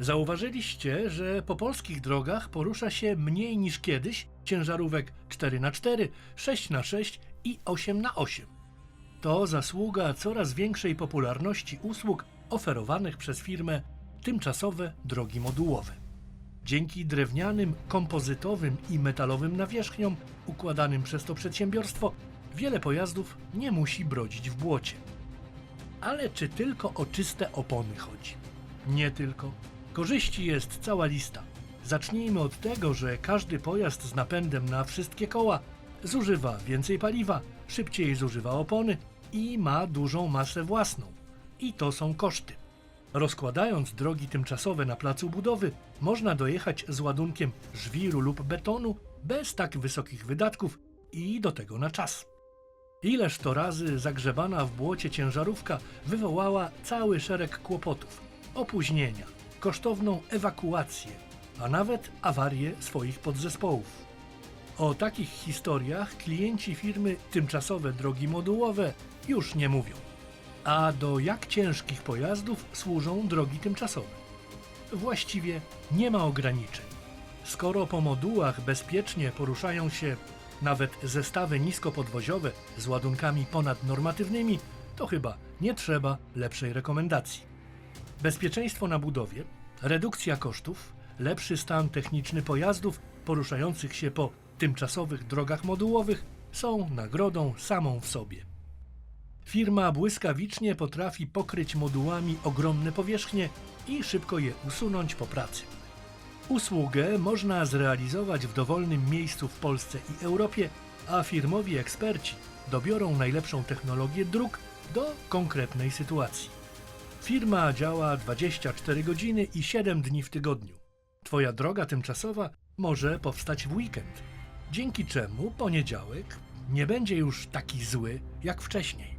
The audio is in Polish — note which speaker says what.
Speaker 1: Zauważyliście, że po polskich drogach porusza się mniej niż kiedyś ciężarówek 4x4, 6x6 i 8x8. To zasługa coraz większej popularności usług oferowanych przez firmę tymczasowe drogi modułowe. Dzięki drewnianym, kompozytowym i metalowym nawierzchniom układanym przez to przedsiębiorstwo, wiele pojazdów nie musi brodzić w błocie. Ale czy tylko o czyste opony chodzi? Nie tylko. Korzyści jest cała lista. Zacznijmy od tego, że każdy pojazd z napędem na wszystkie koła zużywa więcej paliwa, szybciej zużywa opony i ma dużą masę własną. I to są koszty. Rozkładając drogi tymczasowe na placu budowy, można dojechać z ładunkiem żwiru lub betonu bez tak wysokich wydatków i do tego na czas. Ileż to razy zagrzebana w błocie ciężarówka wywołała cały szereg kłopotów, opóźnienia, kosztowną ewakuację, a nawet awarię swoich podzespołów. O takich historiach klienci firmy Tymczasowe Drogi Modułowe już nie mówią. A do jak ciężkich pojazdów służą drogi tymczasowe? Właściwie nie ma ograniczeń. Skoro po modułach bezpiecznie poruszają się nawet zestawy niskopodwoziowe z ładunkami ponadnormatywnymi, to chyba nie trzeba lepszej rekomendacji. Bezpieczeństwo na budowie, redukcja kosztów, lepszy stan techniczny pojazdów poruszających się po tymczasowych drogach modułowych są nagrodą samą w sobie. Firma błyskawicznie potrafi pokryć modułami ogromne powierzchnie i szybko je usunąć po pracy. Usługę można zrealizować w dowolnym miejscu w Polsce i Europie, a firmowi eksperci dobiorą najlepszą technologię dróg do konkretnej sytuacji. Firma działa 24 godziny i 7 dni w tygodniu. Twoja droga tymczasowa może powstać w weekend, dzięki czemu poniedziałek nie będzie już taki zły jak wcześniej.